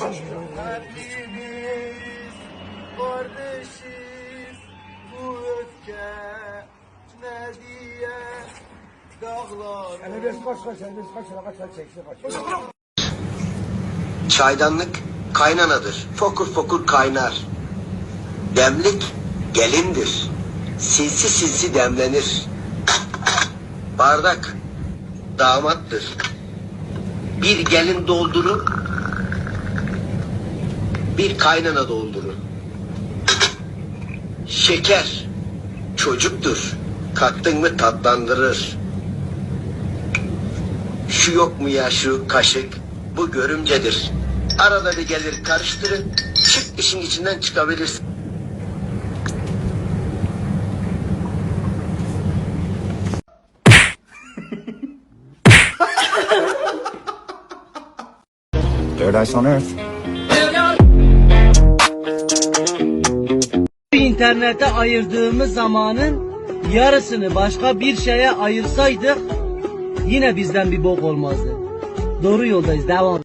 Hepimiz kardeşiz bu öfke ne diye dağlar Serbest kaç kaç serbest kaç kaç kaç çeksin kaç. Çaydanlık kaynanadır. Fokur fokur kaynar. Demlik gelindir. Sinsi sinsi demlenir. Bardak damattır. Bir gelin doldurur, bir kaynana doldurur. Şeker çocuktur. Kattın mı tatlandırır. Şu yok mu ya şu kaşık? Bu görümcedir. Arada bir gelir karıştırın. Çık işin içinden çıkabilirsin. Paradise on Earth. İnternete ayırdığımız zamanın yarısını başka bir şeye ayırsaydık yine bizden bir bok olmazdı. Doğru yoldayız. Devam.